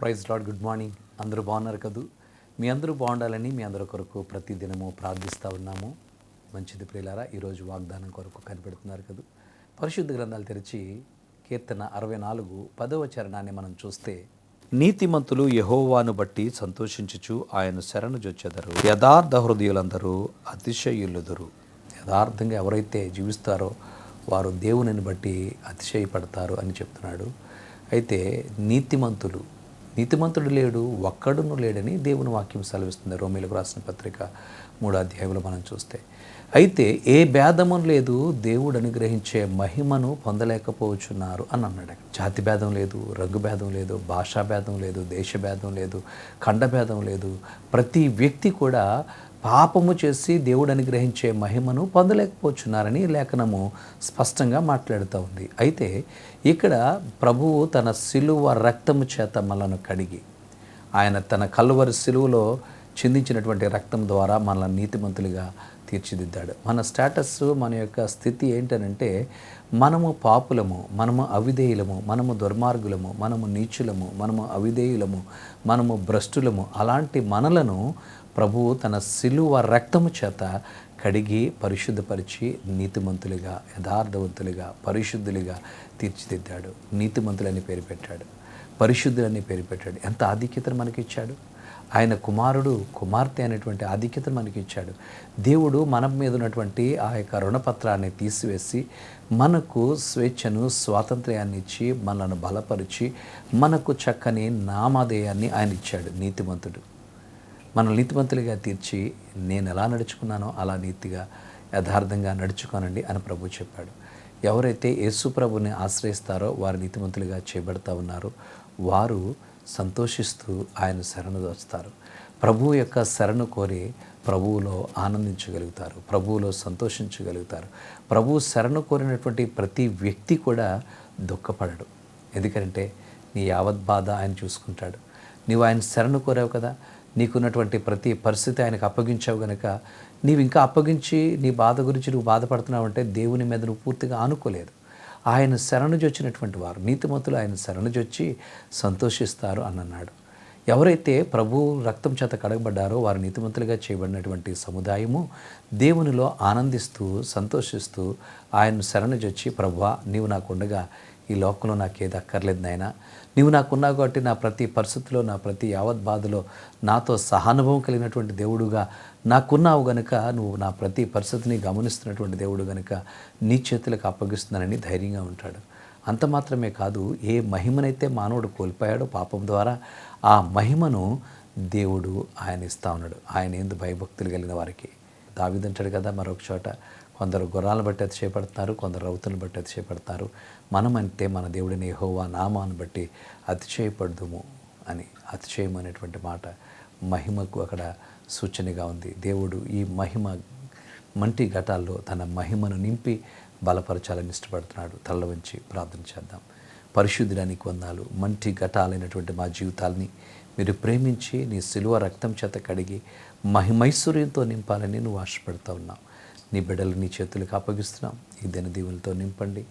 Praise lord good morning. అందరూ బాగున్నారు కదూ? మీ అందరూ బాగుండాలని మీ అందరి కొరకు ప్రతిదినము ప్రార్థిస్తూ ఉన్నాము. మంచిది ప్రియులారా ఈరోజు వాగ్దానం కొరకు కనిపెడుతున్నారు కదూ? పరిశుద్ధ గ్రంథాలు తెరిచి కీర్తన అరవై నాలుగు పదవ చరణాన్ని మనం చూస్తే నీతిమంతులు యహోవాను బట్టి సంతోషించుచు ఆయన శరణు జొచ్చెదరు. యథార్థ హృదయులందరూ అతిశయులుదురు. యథార్థంగా ఎవరైతే జీవిస్తారో వారు దేవునిని బట్టి అతిశయపడతారు అని చెప్తున్నాడు. అయితే నీతిమంతులు నీతిమంతుడు లేడు ఒక్కడును లేడని దేవుని వాక్యం సెలవిస్తుంది. రోమిలకు రాసిన పత్రిక మూడో అధ్యాయంలో మనం చూస్తే అయితే ఏ భేదము లేదు. దేవుడు అనుగ్రహించే మహిమను పొందలేకపోవచ్చున్నారు అని అన్నాడు. జాతి భేదం లేదు రంగు భేదం లేదు భాషా భేదం లేదు దేశ భేదం లేదు ఖండ భేదం లేదు. ప్రతి వ్యక్తి కూడా పాపము చేసి దేవుడు అనుగ్రహించే మహిమను పొందలేకపోతున్నారని లేఖనము స్పష్టంగా మాట్లాడుతూ ఉంది. అయితే ఇక్కడ ప్రభువు తన సిలువ రక్తము చేత మనను కడిగి ఆయన తన కల్వరి సిలువలో చిందించినటువంటి రక్తం ద్వారా మనల్ని నీతిమంతులుగా తీర్చిదిద్దాడు. మన స్టేటస్ మన యొక్క స్థితి ఏంటనంటే మనము పాపులము మనము అవిధేయులము మనము దుర్మార్గులము మనము నీచులము మనము అవిధేయులము మనము భ్రష్టులము అలాంటి మనలను ప్రభువు తన సిలువ రక్తము చేత కడిగి పరిశుద్ధపరిచి నీతిమంతులుగా యథార్థవంతులుగా పరిశుద్ధులుగా తీర్చిదిద్దాడు. నీతిమంతులని పేరు పెట్టాడు. పరిశుద్ధులని పేరు పెట్టాడు. ఎంత ఆధిక్యతను మనకి ఇచ్చాడు ఆయన కుమారుడు కుమార్తె అనేటువంటి ఆధిక్యతను మనకి ఇచ్చాడు దేవుడు మన మీద ఉన్నటువంటి ఆ యొక్క రుణపత్రాన్ని తీసివేసి మనకు స్వేచ్ఛను స్వాతంత్ర్యాన్ని ఇచ్చి మనను బలపరిచి మనకు చక్కని నామధేయాన్ని ఆయన ఇచ్చాడు నీతిమంతుడు. మన నీతిమంతులుగా తీర్చి నేను ఎలా నడుచుకున్నానో అలా నీతిగా యథార్థంగా నడుచుకోనండి అని ప్రభు చెప్పాడు. ఎవరైతే యేసు ప్రభుని ఆశ్రయిస్తారో వారు నీతిమంతులుగా చేపడతా ఉన్నారో వారు సంతోషిస్తూ ఆయన శరణు వస్తారు ప్రభువు యొక్క శరణు కోరి ప్రభువులో ఆనందించగలుగుతారు. ప్రభువులో సంతోషించగలుగుతారు. ప్రభువు శరణు కోరినటువంటి ప్రతి వ్యక్తి కూడా దుఃఖపడడు. ఎందుకంటే నీ యావత్ బాధ ఆయన చూసుకుంటాడు. నీవు ఆయన శరణు కోరావు కదా. నీకున్నటువంటి ప్రతి పరిస్థితి ఆయనకు అప్పగించావు గనక నీవు ఇంకా అప్పగించి నీ బాధ గురించి నువ్వు బాధపడుతున్నావు అంటే దేవుని మీద నువ్వు పూర్తిగా ఆనుకోలేదు. ఆయన శరణుజొచ్చినటువంటి వారు నీతిమంతులు ఆయన శరణుజొచ్చి సంతోషిస్తారు అని అన్నాడు ఎవరైతే ప్రభు రక్తం చేత కడగబడ్డారో వారు నీతిమంతులుగా చేయబడినటువంటి సముదాయము దేవునిలో ఆనందిస్తూ సంతోషిస్తూ ఆయన శరణుజొచ్చి ప్రభువా నీవు నాకు ఉండగా ఈ లోకంలో నాకేది అక్కర్లేదు నాయనా. నీవు నాకున్నావు కాబట్టి నా ప్రతి పరిస్థితిలో నా ప్రతి యావత్ బాధలో నాతో సహానుభవం కలిగినటువంటి దేవుడుగా నాకున్నావు గనుక నువ్వు నా ప్రతి పరిస్థితిని గమనిస్తున్నటువంటి దేవుడు గనుక నీ చేతులకు అప్పగిస్తున్నానని ధైర్యంగా ఉంటాడు. అంత మాత్రమే కాదు ఏ మహిమనైతే మానవుడు కోల్పోయాడో పాపం ద్వారా ఆ మహిమను దేవుడు ఆయన ఇస్తా ఉన్నాడు. ఆయన ఎందు భయభక్తులు కలిగిన వారికి. దావిదంటాడు కదా మరొక చోట కొందరు గుర్రాలను బట్టి అతిశయపడుతున్నారు కొందరు రౌతులను బట్టి అతిశయపడతారు. మనం అంటే మన దేవుడిని హోవా నామాన్ని బట్టి అతిశయపడదుము అని అతిశయం అనేటువంటి మాట మహిమకు అక్కడ సూచనగా ఉంది. దేవుడు ఈ మహిమ మంటి ఘటాల్లో తన మహిమను నింపి బలపరచాలని ఇష్టపడుతున్నాడు. తల్ల వంచి ప్రార్థన చేద్దాం. పరిశుద్ధుడానికి వందాలు మంటి ఘటాలైనటువంటి మా జీవితాల్ని మీరు ప్రేమించి నీ సిలువ రక్తం చేత కడిగి మహిమైశ్వర్యంతో నింపాలని నువ్వు ఆశపడుతూ ఉన్నావు. నీ బిడ్డలు నీ చేతులకు అప్పగిస్తున్నాం. ఈ దిన దీవులతో నింపండి.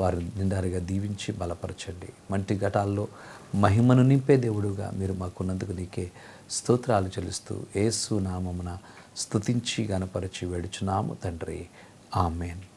వారు నిండారుగా దీవించి బలపరచండి. మంటి ఘటాల్లో మహిమను నింపే దేవుడుగా మీరు మాకున్నందుకు నీకే స్తోత్రాలు చెల్లిస్తూ ఏసు నామమున స్తుతించి గనపరచి వేడుచున్నాము తండ్రి. ఆమెన్.